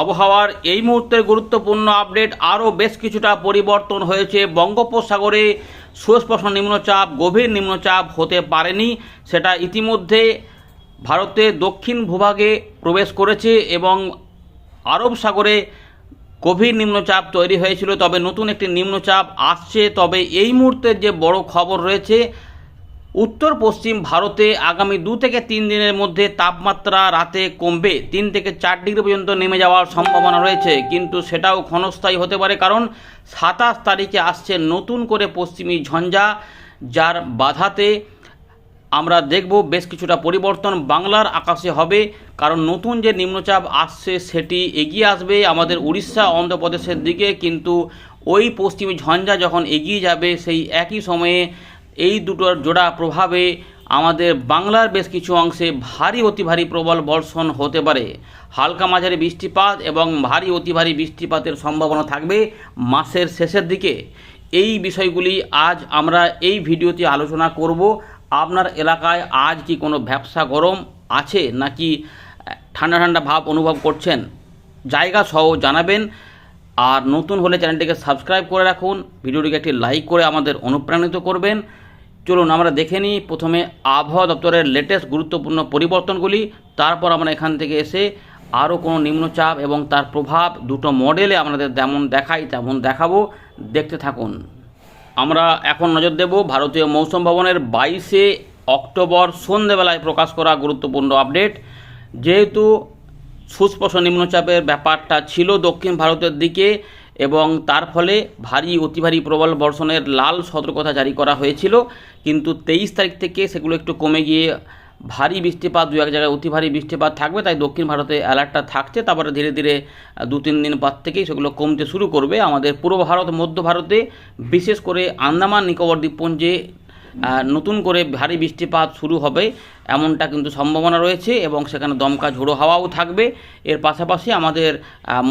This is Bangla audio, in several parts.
আবহাওয়ার এই মুহূর্তের গুরুত্বপূর্ণ আপডেট, আরও বেশ কিছুটা পরিবর্তন হয়েছে। বঙ্গোপসাগরে সুস্পষ্ট নিম্নচাপ, গভীর নিম্নচাপ হতে পারেনি। সেটা ইতিমধ্যে ভারতের দক্ষিণ ভূভাগে প্রবেশ করেছে এবং আরব সাগরে গভীর নিম্নচাপ তৈরি হয়েছিল। তবে নতুন একটি নিম্নচাপ আসছে। তবে এই মুহূর্তের যে বড় খবর রয়েছে উত্তর পশ্চিম ভারতে আগামী দু থেকে তিন দিনের মধ্যে তাপমাত্রা রাতে কমবে। তিন থেকে চার ডিগ্রি পর্যন্ত নেমে যাওয়ার সম্ভাবনা রয়েছে। কিন্তু সেটাও ক্ষণস্থায়ী হতে পারে কারণ সাতাশ তারিখে আসছে নতুন করে পশ্চিমী ঝঞ্ঝা, যার বাধাতে আমরা দেখব বেশ কিছুটা পরিবর্তন। বাংলার আকাশে হবে, কারণ নতুন যে নিম্নচাপ আসছে সেটি এগিয়ে আসবে আমাদের উড়িষ্যা, অন্ধ্রপ্রদেশের দিকে। কিন্তু ওই পশ্চিমী ঝঞ্ঝা যখন এগিয়ে যাবে, সেই একই সময়ে এই দুটোর জোড়া প্রভাবে আমাদের বাংলার বেশ কিছু অংশে ভারী, অতি ভারী প্রবল বর্ষণ হতে পারে। হালকা মাঝারি বৃষ্টিপাত এবং ভারী, অতি ভারী বৃষ্টিপাতের সম্ভাবনা থাকবে মাসের শেষের দিকে। এই বিষয়গুলি আজ আমরা এই ভিডিওতে আলোচনা করব। আপনার এলাকায় আজ কি কোনো ব্যবসা গরম আছে নাকি, ঠান্ডা ঠান্ডা ভাব অনুভব করছেন? জায়গা সহ জানাবেন। আর নতুন হলে চ্যানেলটিকে সাবস্ক্রাইব করে রাখুন। ভিডিওটিকে একটি লাইক করে আমাদের অনুপ্রাণিত করবেন। চলুন আমরা দেখে নিই প্রথমে আবহাওয়া দপ্তরের লেটেস্ট গুরুত্বপূর্ণ পরিবর্তনগুলি, তারপর আমরা এখান থেকে এসে আরও কোনো নিম্নচাপ এবং তার প্রভাব দুটো মডেলে আপনাদের যেমন দেখাই, তেমন দেখাবো। দেখতে থাকুন। আমরা এখন নজর দেব ভারতীয় মৌসুম ভবনের বাইশে অক্টোবর সন্ধেবেলায় প্রকাশ করা গুরুত্বপূর্ণ আপডেট যেহেতু সুস্পষ্ট নিম্নচাপের ব্যাপারটা ছিল দক্ষিণ ভারতের দিকে এবং তার ফলে ভারী, অতি ভারী প্রবল বর্ষণের লাল সতর্কতা জারি করা হয়েছিল। কিন্তু তেইশ তারিখ থেকে সেগুলো একটু কমে গিয়ে ভারী বৃষ্টিপাত দু এক জায়গায় অতি ভারী বৃষ্টিপাত থাকবে। তাই দক্ষিণ ভারতে অ্যালার্টটা থাকছে। তারপরে ধীরে ধীরে দু তিন দিন পর থেকেই সেগুলো কমতে শুরু করবে। আমাদের পূর্ব ভারত, মধ্য ভারতে বিশেষ করে আন্দামান, নিকোবর দ্বীপপুঞ্জে নতুন করে ভারী বৃষ্টিপাত শুরু হবে, এমনটা কিন্তু সম্ভাবনা রয়েছে এবং সেখানে দমকা ঝোড়ো হাওয়াও থাকবে। এর পাশাপাশি আমাদের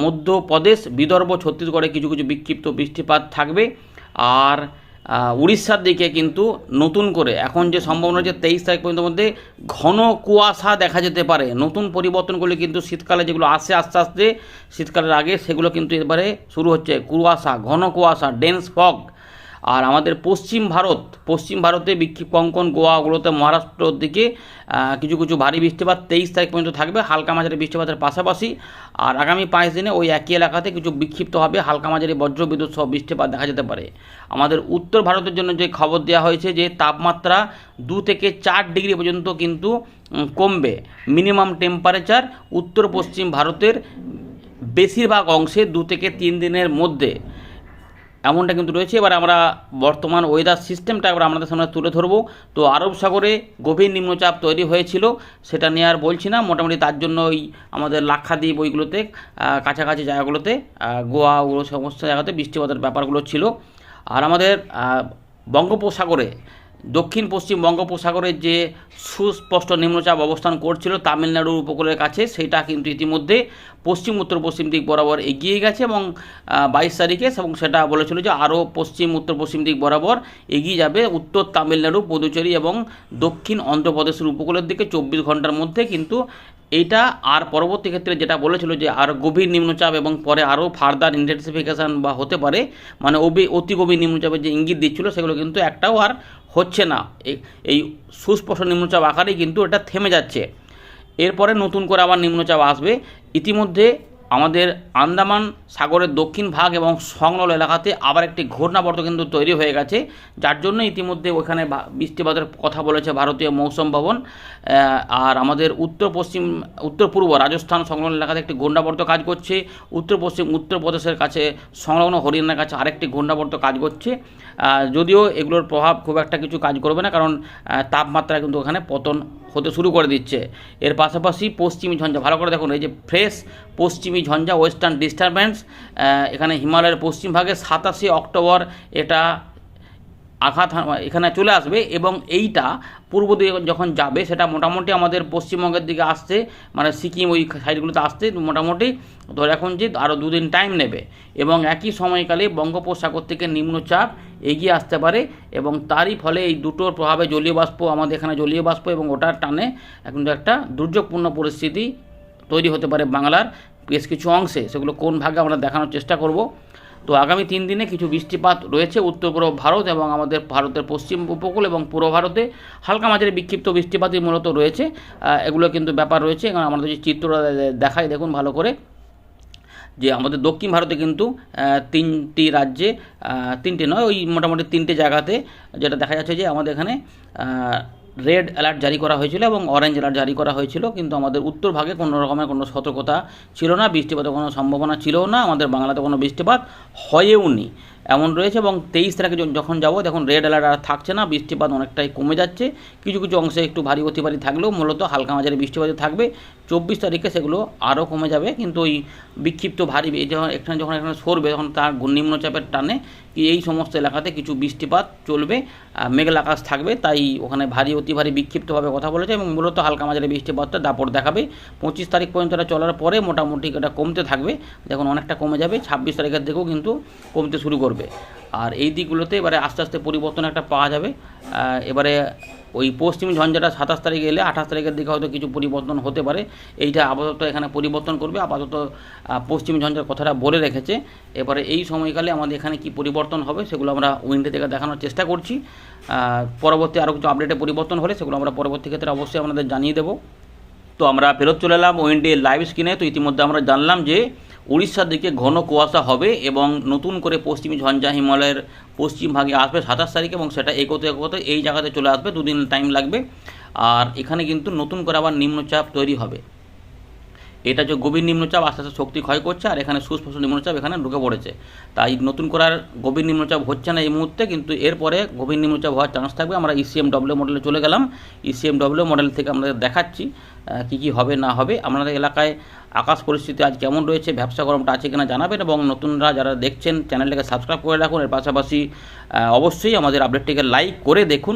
মধ্যপ্রদেশ, বিদর্ভ, ছত্তিশগড়ে কিছু কিছু বিক্ষিপ্ত বৃষ্টিপাত থাকবে। আর উড়িষ্যার দিকে কিন্তু নতুন করে, এখন যে সম্ভাবনা যে তেইশ তারিখ পর্যন্ত মধ্যে ঘন কুয়াশা দেখা যেতে পারে। নতুন পরিবর্তনগুলি কিন্তু শীতকালে যেগুলো আসে আস্তে আস্তে, শীতকালের আগে সেগুলো কিন্তু এবারে শুরু হচ্ছে। কুয়াশা, ঘন কুয়াশা ডেন্স ফগ আর আমাদের পশ্চিম ভারত, পশ্চিম ভারতে বিক্ষিপ কঙ্কন গোয়া ওগুলোতে মহারাষ্ট্রর দিকে কিছু কিছু ভারী বৃষ্টিপাত তেইশ তারিখ পর্যন্ত থাকবে, হালকা মাঝারি বৃষ্টিপাতের পাশাপাশি। আর আগামী পাঁচ দিনে ওই একই এলাকাতে কিছু বিক্ষিপ্ত হবে হালকা মাঝারি বজ্রবিদ্যুৎ সহ বৃষ্টিপাত দেখা যেতে পারে। আমাদের উত্তর ভারতের জন্য যে খবর দেওয়া হয়েছে যে তাপমাত্রা দু থেকে চার ডিগ্রি পর্যন্ত কিন্তু কমবে। মিনিমাম টেম্পারেচার উত্তর পশ্চিম ভারতের বেশিরভাগ অংশে দু থেকে তিন দিনের মধ্যে। এমনটা কিন্তু রয়েছে। এবার আমরা বর্তমান ওয়েদার সিস্টেমটা এবার আমাদের সামনে তুলে ধরবো। তো আরব সাগরে গভীর নিম্নচাপ তৈরি হয়েছিল, সেটা নিয়ে আর বলছি না। মোটামুটি তার জন্য ওই আমাদের লাক্ষাদ্বীপ ওইগুলোতে কাছাকাছি জায়গাগুলোতে গোয়া ওগুলো সমস্ত জায়গাতে বৃষ্টিপাতের ব্যাপারগুলো ছিল। আর আমাদের বঙ্গোপসাগরে দক্ষিণ পশ্চিম বঙ্গোপসাগরের যে সুস্পষ্ট নিম্নচাপ অবস্থান করছিল তামিলনাড়ুর উপকূলের কাছে, সেটা কিন্তু ইতিমধ্যে পশ্চিম, উত্তর, পশ্চিম দিক বরাবর এগিয়ে গেছে এবং বাইশ তারিখে এবং সেটা বলেছিল যে আরও পশ্চিম, উত্তর, পশ্চিম দিক বরাবর এগিয়ে যাবে। উত্তর তামিলনাড়ু, পুদুচেরি এবং দক্ষিণ অন্ধ্রপ্রদেশের উপকূলের দিকে চব্বিশ ঘণ্টার মধ্যে কিন্তু এইটা আর পরবর্তী ক্ষেত্রে যেটা বলেছিল যে আর গভীর নিম্নচাপ এবং পরে আরও ফার্দার ইন্টেন্সিফিকেশান বা হতে পারে মানে অবি, অতি গভীর নিম্নচাপের যে ইঙ্গিত দিচ্ছিল, সেগুলো কিন্তু একটাও আর হচ্ছে না। এই- সুস্পষ্ট নিম্নচাপ আকারেই কিন্তু এটা থেমে যাচ্ছে। এরপরে নতুন করে আবার নিম্নচাপ আসবে। ইতিমধ্যে আমাদের আন্দামান সাগরের দক্ষিণ ভাগ এবং সংলগ্ন এলাকাতে আবার একটি ঘূর্ণাবর্ত কিন্তু তৈরি হয়ে গেছে, যার জন্য ইতিমধ্যে ওখানে বৃষ্টিপাতের কথা বলেছে ভারতীয় মৌসুম ভবন। আর আমাদের উত্তর পশ্চিম, উত্তর পূর্ব রাজস্থান সংলগ্ন এলাকাতে একটি ঘূর্ণাবর্ত কাজ করছে। উত্তর পশ্চিম উত্তরপ্রদেশের কাছে সংলগ্ন হরিয়ানার কাছে আরেকটি ঘূর্ণাবর্ত কাজ করছে। যদিও এগুলোর প্রভাব খুব একটা কিছু কাজ করবে না, কারণ তাপমাত্রা কিন্তু ওখানে পতন হতে শুরু করে দিচ্ছে। এর পাশাপাশি পশ্চিমী ঝঞ্ঝা, ভালো করে দেখুন, এই যে ফ্রেশ পশ্চিমী ঝঞ্ঝা ওয়েস্টার্ন ডিস্টারবেন্স এখানে হিমালয়ের পশ্চিম ভাগে সাতাশে অক্টোবর এটা আঘাত এখানে চলে আসবে এবং এইটা পূর্ব দিকে যখন যাবে, সেটা মোটামুটি আমাদের পশ্চিমবঙ্গের দিকে আসতে মানে সিকিম ওই সাইডগুলোতে আসতে মোটামুটি ধরে এখন যে আরও দুদিন টাইম নেবে এবং একই সময়কালে বঙ্গোপসাগর থেকে নিম্নচাপ এগিয়ে আসতে পারে এবং তারই ফলে এই দুটোর প্রভাবে জলীয় বাষ্প, আমাদের এখানে জলীয় বাষ্প এবং ওটার টানে কিন্তু একটা দুর্যোগপূর্ণ পরিস্থিতি তৈরি হতে পারে বাংলার বেশ কিছু অংশে। সেগুলো কোন ভাগে আমরা দেখানোর চেষ্টা করব তো আগামী তিন দিনে কিছু বৃষ্টিপাত রয়েছে উত্তর পূর্ব ভারত এবং আমাদের ভারতের পশ্চিম উপকূল এবং পূর্ব ভারতে হালকা মাঝারি বিক্ষিপ্ত বৃষ্টিপাতই মূলত রয়েছে। এগুলো কিন্তু ব্যাপার রয়েছে। এবং আমাদের যে চিত্রটা দেখায় দেখুন ভালো করে। যে আমাদের দক্ষিণ ভারতে কিন্তু তিনটি রাজ্যে তিনটে নয়, ওই মোটামুটি তিনটে জায়গাতে যেটা দেখা যাচ্ছে যে আমাদের এখানে রেড অ্যালার্ট জারি করা হয়েছিল এবং অরেঞ্জ অ্যালার্ট জারি করা হয়েছিল, কিন্তু আমাদের উত্তর ভাগে কোনো রকমের কোনো সতর্কতা ছিল না, বৃষ্টিপাতের কোনো সম্ভাবনা ছিল না, আমাদের বাংলাতে কোনো বৃষ্টিপাত হয়েও নি। এমন রয়েছে এবং তেইশ তারিখে যখন যাব দেখুন রেড অ্যালার্ট আর থাকছে না, বৃষ্টিপাত অনেকটাই কমে যাচ্ছে। কিছু কিছু অংশে একটু ভারী অতিভারী থাকলেও মূলত হালকা মাঝারি বৃষ্টিপাত থাকবে। চব্বিশ তারিখে সেগুলো আরও কমে যাবে, কিন্তু ওই বিক্ষিপ্ত ভারী যখন এখানে যখন এখানে সরবে, তখন তার নিম্নচাপের টানে কি এই সমস্ত এলাকাতে কিছু বৃষ্টিপাত চলবে মেঘলা আকাশ থাকবে, তাই ওখানে ভারী, অতি ভারী বিক্ষিপ্তভাবে কথা বলেছে এবং মূলত হালকা মাঝারি বৃষ্টিপাতটা দাপট দেখাবে। পঁচিশ তারিখ পর্যন্ত এটা চলার পরে মোটামুটি এটা কমতে থাকবে, দেখুন অনেকটা কমে যাবে, ছাব্বিশ তারিখের দিকেও কিন্তু কমতে শুরু করবে। আর এই দিকগুলোতে এবারে আস্তে আস্তে পরিবর্তন একটা পাওয়া যাবে এবারে ওই পশ্চিম ঝঞ্ঝাটা সাতাশ তারিখে এলে আঠাশ তারিখের দিকে হয়তো কিছু পরিবর্তন হতে পারে। এইটা আপাতত এখানে পরিবর্তন করবে। আপাতত পশ্চিম ঝঞ্ঝার কথাটা বলে রেখেছে। এবারে এই সময়কালে আমাদের এখানে কি পরিবর্তন হবে সেগুলো আমরা উইন্ডো থেকে দেখানোর চেষ্টা করছি। পরবর্তী আরও কিছু আপডেটে পরিবর্তন হলে সেগুলো আমরা পরবর্তী ক্ষেত্রে অবশ্যই আপনাদের জানিয়ে দেবো। তো আমরা ফেরত চলে এলাম ওয়েন্ডে লাইভ স্ক্রিনে তো ইতিমধ্যে আমরা জানলাম যে উড়িষ্যার দিকে ঘন কুয়াশা হবে এবং নতুন করে পশ্চিমী ঝঞ্ঝা হিমালয়ের পশ্চিম ভাগে আসবে সাতাশ তারিখ এবং সেটা এগোতে এগোতে এই জায়গাতে চলে আসবে, দুদিন টাইম লাগবে। আর এখানে কিন্তু নতুন করে আবার নিম্নচাপ তৈরি হবে। এটা যে গভীর নিম্নচাপ আস্তে আস্তে শক্তি ক্ষয় করছে আর এখানে সুস্পষ্ট নিম্নচাপ এখানে ঢুকে পড়েছে। তাই নতুন করার গভীর নিম্নচাপ হচ্ছে না এই মুহূর্তে, কিন্তু এরপরে গভীর নিম্নচাপ হওয়ার চান্স থাকবে। আমরা ইসিএম ডব্লিউ মডেলে চলে গেলাম। ইসিএম ডব্লিউ মডেল থেকে আমরা দেখাচ্ছি কী কী হবে না হবে। আপনাদের এলাকায় আকাশ পরিস্থিতি আজ কেমন রয়েছে, ব্যবসা গরমটা আছে কিনা জানাবেন এবং নতুনরা যারা দেখছেন চ্যানেলটাকে সাবস্ক্রাইব করে রাখুন। এর পাশাপাশি অবশ্যই আমাদের আপডেটটিকে লাইক করে দেখুন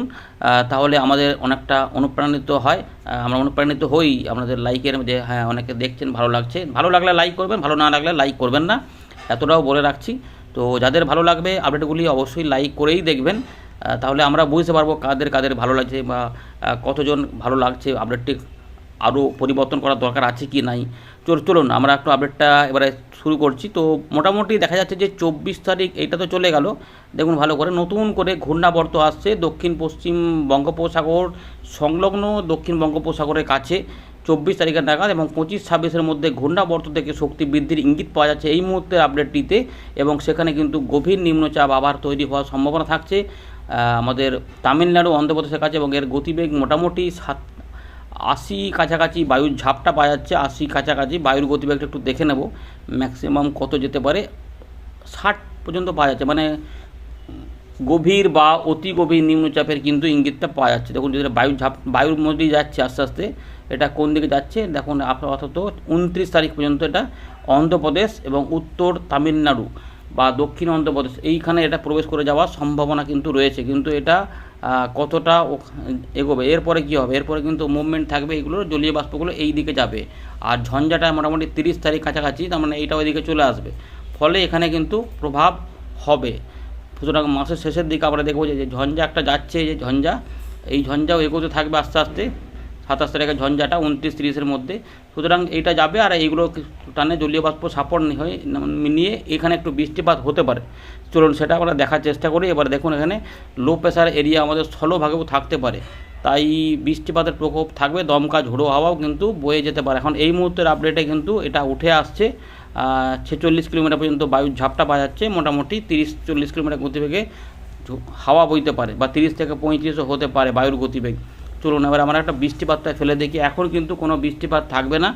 তাহলে আমাদের অনেকটা অনুপ্রাণিত হয়। আমরা অনুপ্রাণিত হই আপনাদের লাইকের যে হ্যাঁ অনেকে দেখছেন, ভালো লাগছে। ভালো লাগলে লাইক করবেন, ভালো না লাগলে লাইক করবেন না। এতটাও বলে রাখছি। তো যাদের ভালো লাগবে আপডেটগুলি অবশ্যই লাইক করেই দেখবেন। তাহলে আমরা বুঝতে পারব কাদের কাদের ভালো লাগছে বা কতজন ভালো লাগছে আপডেটটি আরও পরিবর্তন করার দরকার আছে কি নাই। চল, চলুন, আমরা একটু আপডেটটা এবারে শুরু করছি। তো মোটামুটি দেখা যাচ্ছে যে চব্বিশ তারিখ এটা তো চলে গেল। দেখুন ভালো করে, নতুন করে ঘূর্ণাবর্ত আসছে দক্ষিণ পশ্চিম বঙ্গোপসাগর সংলগ্ন দক্ষিণ বঙ্গোপসাগরের কাছে। চব্বিশ তারিখের নাগাদ এবং পঁচিশ ছাব্বিশের মধ্যে ঘূর্ণাবর্ত থেকে শক্তি বৃদ্ধির ইঙ্গিত পাওয়া যাচ্ছে এই মুহূর্তের আপডেটটিতে এবং সেখানে কিন্তু গভীর নিম্নচাপ আবার তৈরি হওয়ার সম্ভাবনা থাকছে। আমাদের তামিলনাড়ু, অন্ধ্রপ্রদেশের কাছে এবং এর গতিবেগ মোটামুটি সাত আশি কাছাকাছি বায়ুর ঝাপটা পাওয়া যাচ্ছে, আশি কাছাকাছি বায়ুর গতিবেগটা একটু দেখে নেব। ম্যাক্সিমাম কত যেতে পারে? ষাট পর্যন্ত পাওয়া যাচ্ছে মানে গভীর বা অতি গভীর নিম্নচাপের কিন্তু ইঙ্গিতটা পাওয়া যাচ্ছে। দেখুন, যদি বায়ু ঝাপ, বায়ুর মধ্যে যাচ্ছে আস্তে আস্তে, এটা কোন দিকে যাচ্ছে? দেখুন, আপাতত উনত্রিশ তারিখ পর্যন্ত এটা অন্ধ্রপ্রদেশ এবং উত্তর তামিলনাড়ু। বা দক্ষিণ অন্ধ্রপ্রদেশ, এইখানে এটা প্রবেশ করে যাওয়ার সম্ভাবনা কিন্তু রয়েছে। কিন্তু এটা কতটা এগোবে? এরপরে কী হবে? এরপরে কিন্তু মুভমেন্ট থাকবে এগুলোর জলীয় বাষ্পগুলো এই দিকে যাবে। আর ঝঞ্ঝাটা মোটামুটি তিরিশ তারিখ কাছাকাছি, তার মানে এইটা ওইদিকে চলে আসবে। ফলে এখানে কিন্তু প্রভাব হবে। সুতরাং মাসের শেষের দিকে আমরা দেখব যে ঝঞ্ঝা একটা যাচ্ছে যে ঝঞ্ঝা, এই ঝঞ্ঝাও এগোতে থাকবে আস্তে আস্তে। সাতাশ তারিখের ঝঞ্ঝাটা, উনত্রিশ তিরিশের মধ্যে। সুতরাং এইটা যাবে আর এইগুলো টানে জলীয় বাষ্প সাপড় হয়ে নিয়ে এখানে একটু বৃষ্টিপাত হতে পারে। চলুন সেটা আমরা দেখার চেষ্টা করি। এবার দেখুন এখানে লো প্রেশার এরিয়া আমাদের স্থলভাগেও থাকতে পারে। তাই বৃষ্টিপাতের প্রকোপ থাকবে, দমকা ঝোড়ো হাওয়াও কিন্তু বয়ে যেতে পারে। এখন এই মুহূর্তের আপডেটে কিন্তু এটা উঠে আসছে ছেচল্লিশ কিলোমিটার পর্যন্ত বায়ুর ঝাপটা পাওয়া যাচ্ছে, মোটামুটি তিরিশ চল্লিশ কিলোমিটার গতিবেগে হাওয়া বইতে পারে বা তিরিশ থেকে পঁয়ত্রিশও হতে পারে বায়ুর গতিবেগ। চলুন এবার আমরা একটা বৃষ্টিপাতটা ফেলে দেখি। এখন কিন্তু কোনো বৃষ্টিপাত থাকবে না।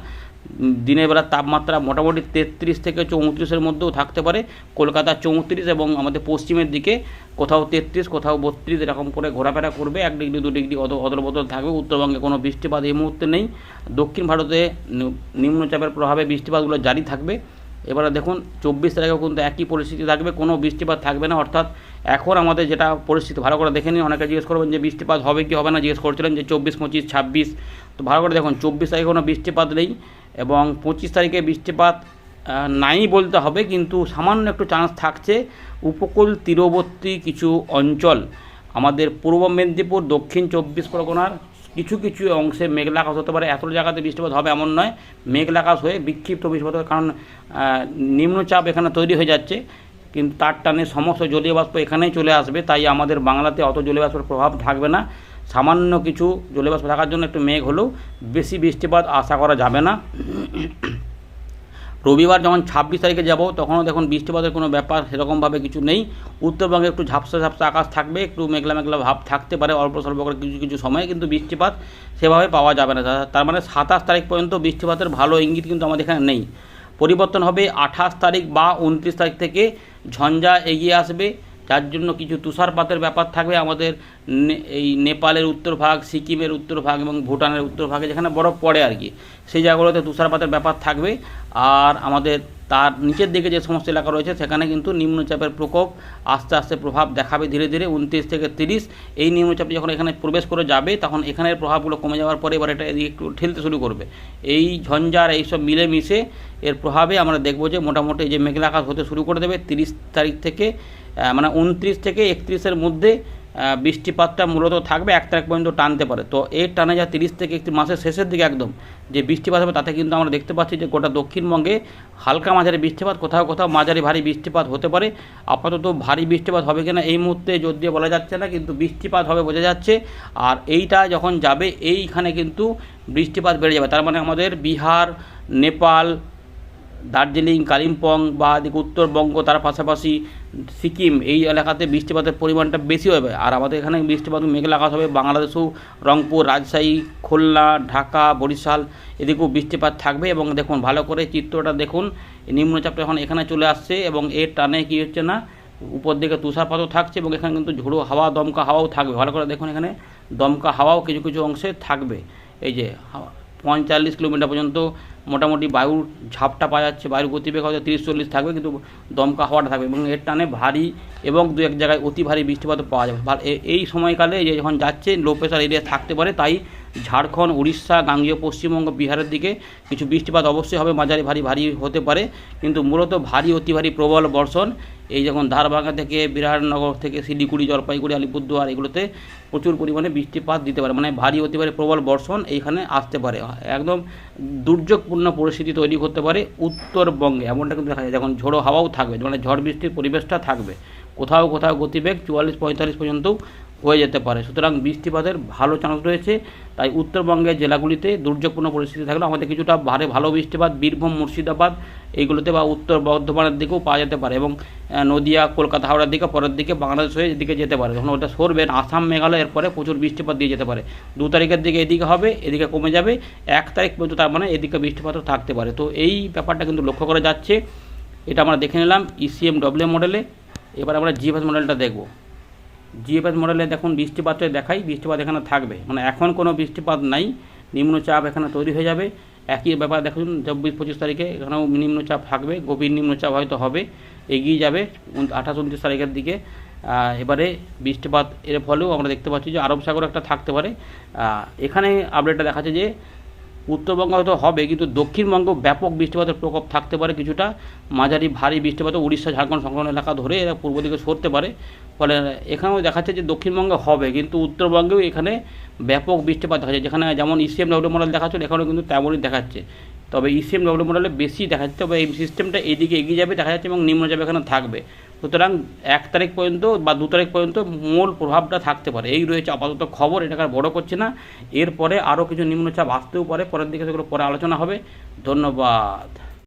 দিনের বেলার তাপমাত্রা মোটামুটি তেত্রিশ থেকে চৌত্রিশের মধ্যেও থাকতে পারে। কলকাতা চৌত্রিশ এবং আমাদের পশ্চিমের দিকে কোথাও তেত্রিশ, কোথাও বত্রিশ এরকম করে ঘোরাফেরা করবে। এক ডিগ্রি, দু ডিগ্রি অদল বদল থাকবে। উত্তরবঙ্গে কোনো বৃষ্টিপাত এই মুহূর্তে নেই। দক্ষিণ ভারতে নিম্নচাপের প্রভাবে বৃষ্টিপাতগুলো জারি থাকবে। এবারে দেখুন, চব্বিশ তারিখেও কিন্তু একই পরিস্থিতি থাকবে। কোনো বৃষ্টিপাত থাকবে না। অর্থাৎ এখন আমাদের যেটা পরিস্থিতি, ভালো করে দেখে নিন। অনেকে জিজ্ঞেস করবেন যে বৃষ্টিপাত হবে কি, হবে না। জিজ্ঞেস করছিলেন যে চব্বিশ, পঁচিশ, ছাব্বিশ। তো ভালো করে দেখুন, চব্বিশ তারিখে কোনো বৃষ্টিপাত নেই এবং পঁচিশ তারিখে বৃষ্টিপাত নাই বলতে হবে, কিন্তু সামান্য একটু চান্স থাকছে উপকূল তীরবর্তী কিছু অঞ্চল। আমাদের পূর্ব মেদিনীপুর, দক্ষিণ চব্বিশ পরগনার কিছু কিছু অংশে মেঘলা আকাশ হতে পারে। এত জায়গাতে বৃষ্টিপাত হবে এমন নয়। মেঘলা আকাশ হয়ে বিক্ষিপ্ত বৃষ্টিপাত কারণ নিম্নচাপ এখানে তৈরি হয়ে যাচ্ছে। কিন্তু তার টানে সমস্ত জলীয় বাষ্প এখানেই চলে আসবে, তাই আমাদের বাংলাতে অত জলীয় বাষ্পের প্রভাব থাকবে না। সামান্য কিছু জলীয় বাষ্প থাকার জন্য একটু মেঘ হলেও বেশি বৃষ্টিপাত আশা করা যাবে না। রবিবার যখন ছাব্বিশ তারিখে যাব, তখনও দেখুন বৃষ্টিপাতের কোনো ব্যাপার সেরকমভাবে কিছু নেই। উত্তরবঙ্গে একটু ঝাপসা ঝাপসা আকাশ থাকবে, একটু মেঘলা মেঘলা ভাব থাকতে পারে, অল্প স্বল্প করে কিছু কিছু সময়ে, কিন্তু বৃষ্টিপাত সেভাবে পাওয়া যাবে না। তার মানে সাতাশ তারিখ পর্যন্ত বৃষ্টিপাতের ভালো ইঙ্গিত কিন্তু আমাদের এখানে নেই। পরিবর্তন হবে আঠাশ তারিখ বা উনত্রিশ তারিখ থেকে ঝঞ্ঝা এগিয়ে আসবে। যার জন্য কিছু তুষারপাতের ব্যাপার থাকবে আমাদের এই নেপালের উত্তর ভাগ, সিকিমের উত্তর ভাগ এবং ভুটানের উত্তর ভাগে যেখানে বরফ পড়ে আর কি, সেই জায়গাগুলোতে তুষারপাতের ব্যাপার থাকবে। আর আমাদের তার নিচের দিকে যে সমস্ত এলাকা রয়েছে, সেখানে কিন্তু নিম্নচাপের প্রকোপ আস্তে আস্তে প্রভাব দেখাবে ধীরে ধীরে। উনত্রিশ থেকে তিরিশ, এই নিম্নচাপটি যখন এখানে প্রবেশ করে যাবে, তখন এখানের প্রভাবগুলো কমে যাওয়ার পরে এবার এটা এদিকে একটু ঠেলতে শুরু করবে। এই ঝঞ্ঝার, এইসব মিলেমিশে এর প্রভাবে আমরা দেখব যে মোটামুটি যে মেঘলা আকাশ হতে শুরু করে দেবে তিরিশ তারিখ থেকে। মানে উনত্রিশ থেকে একত্রিশের মধ্যে বৃষ্টিপাতটা মূলত থাকবে, এক তারিখ পর্যন্ত টানতে পারে। তো এর টানে যা তিরিশ থেকে একটি মাসের শেষের দিকে একদম যে বৃষ্টিপাত হবে, তাতে কিন্তু আমরা দেখতে পাচ্ছি যে গোটা দক্ষিণবঙ্গে হালকা মাঝারি বৃষ্টিপাত, কোথাও কোথাও মাঝারি ভারী বৃষ্টিপাত হতে পারে। আপাতত ভারী বৃষ্টিপাত হবে কিনা এই মুহূর্তে দিয়ে বলা যাচ্ছে না, কিন্তু বৃষ্টিপাত হবে বোঝা যাচ্ছে। আর এইটা যখন যাবে, এইখানে কিন্তু বৃষ্টিপাত বেড়ে যাবে। তার মানে আমাদের বিহার, নেপাল, দার্জিলিং, কালিম্পং বা উত্তরবঙ্গ, তার পাশাপাশি সিকিম, এই এলাকাতে বৃষ্টিপাতের পরিমাণটা বেশি হবে। আর আমাদের এখানে বৃষ্টিপাত মেঘলা আকাশ হবে। বাংলাদেশেও রংপুর, রাজশাহী, খুলনা, ঢাকা, বরিশাল এদিকেও বৃষ্টিপাত থাকবে। এবং দেখুন, ভালো করে চিত্রটা দেখুন। নিম্নচাপটা এখন এখানে চলে আসছে এবং এর টানে কি হচ্ছে না, উপর দিকে তুষারপাতও থাকছে এবং এখানে কিন্তু ঝোড়ো হাওয়া, দমকা হাওয়াও থাকবে। ভালো করে দেখুন এখানে, দমকা হাওয়াও কিছু কিছু অংশে থাকবে। এই যে, পঁয়তাল্লিশ কিলোমিটার পর্যন্ত মোটামুটি বায়ুর ঝাপটা পাওয়া যাচ্ছে, বায়ুর গতিবেগ হয়তো তিরিশ চল্লিশ থাকবে, কিন্তু দমকা হাওয়াটা থাকবে এবং এর টানে ভারী এবং দু এক জায়গায় অতি ভারী বৃষ্টিপাত পাওয়া যাবে। এই সময়কালে যে যখন যাচ্ছে লো প্রেশার এরিয়া থাকতে পারে, তাই ঝাড়খণ্ড, উড়িষ্যা, গাঙ্গীয়, পশ্চিমবঙ্গ, বিহারের দিকে কিছু বৃষ্টিপাত অবশ্যই হবে, মাঝারি ভারী ভারী হতে পারে, কিন্তু মূলত ভারী, অতি ভারী প্রবল বর্ষণ এই যখন ধারভাঙা থেকে বিরাটনগর থেকে শিলিগুড়ি, জলপাইগুড়ি, আলিপুরদুয়ার এগুলোতে প্রচুর পরিমাণে বৃষ্টিপাত দিতে পারে মানে ভারী হতে পারে প্রবল বর্ষণ এইখানে আসতে পারে। একদম দুর্যোগপূর্ণ পরিস্থিতি তৈরি করতে পারে উত্তরবঙ্গে, এমনটা কিন্তু দেখা যায়। যখন ঝোড়ো হাওয়াও থাকবে মানে ঝড় বৃষ্টির পরিবেশটা থাকবে, কোথাও কোথাও গতিবেগ চুয়াল্লিশ পঁয়তাল্লিশ পর্যন্তও হয়ে যেতে পারে। সুতরাং বৃষ্টিপাতের ভালো চান্স রয়েছে। তাই উত্তরবঙ্গের জেলাগুলিতে দুর্যোগপূর্ণ পরিস্থিতি থাকলেও আমাদের কিছুটা ভারে ভালো বৃষ্টিপাত, বীরভূম, মুর্শিদাবাদ এইগুলোতে বা উত্তর বর্ধমানের দিকেও পাওয়া যেতে পারে এবং নদিয়া, কলকাতা, হাওড়ার দিকে, পরের দিকে বাংলাদেশ হয়ে এদিকে যেতে পারে। যখন ওটা সরবেন আসাম মেঘালয়ের পরে প্রচুর বৃষ্টিপাত দিয়ে যেতে পারে। দু তারিখের দিকে এদিকে হবে, এদিকে কমে যাবে। এক তারিখ পর্যন্ত তার মানে এদিকে বৃষ্টিপাতও থাকতে পারে। তো এই ব্যাপারটা কিন্তু লক্ষ্য করা যাচ্ছে। এটা আমরা দেখে নিলাম ইসিএম ডব্লিউ মডেলে এবার আমরা জিএফএস মডেলটা দেখব। জিএফএস মডেলে দেখুন বৃষ্টিপাতটা দেখাই, বৃষ্টিপাত এখানে থাকবে। মানে এখন কোনো বৃষ্টিপাত নাই, নিম্নচাপ এখানে তৈরি হয়ে যাবে। একই ব্যাপার দেখুন, চব্বিশ পঁচিশ তারিখে এখানেও নিম্নচাপ থাকবে, গভীর নিম্নচাপ হয়তো হবে, এগিয়ে যাবে আঠাশ, উনত্রিশ তারিখের দিকে। এবারে বৃষ্টিপাত এর ফলেও আমরা দেখতে পাচ্ছি যে আরব সাগর একটা থাকতে পারে। এখানে আপডেটটা দেখাচ্ছে যে উত্তরবঙ্গ হয়তো হবে, কিন্তু দক্ষিণবঙ্গ ব্যাপক বৃষ্টিপাতের প্রকোপ থাকতে পারে কিছুটা। মাঝারি ভারী বৃষ্টিপাত উড়িষ্যা, ঝাড়খণ্ড সংলগ্ন এলাকা ধরে এরা পূর্ব দিকে সরতে পারে। ফলে এখানেও দেখাচ্ছে যে দক্ষিণবঙ্গে হবে, কিন্তু উত্তরবঙ্গেও এখানে ব্যাপক বৃষ্টিপাত দেখা যায় যেখানে যেমন ইসিএম ডব্লিউ মডেল দেখাচ্ছিল এখানেও কিন্তু তেমনই দেখাচ্ছে। তবে ইসিএম ডব্লিউ মডেলে বেশি দেখা যাচ্ছে তবে এই সিস্টেমটা এদিকে এগিয়ে যাবে, দেখা যাচ্ছে এবং নিম্নচাপ এখানে থাকবে। সুতরাং এক তারিখ পর্যন্ত বা দু তারিখ পর্যন্ত মূল প্রভাবটা থাকতে পারে। এই রয়েছে আপাতত খবর, এটাকে বড় করছে না। এরপরে আরও কিছু নিম্নচাপ আসতেও পারে, পরের দিকে সেগুলো পরে আলোচনা হবে। ধন্যবাদ।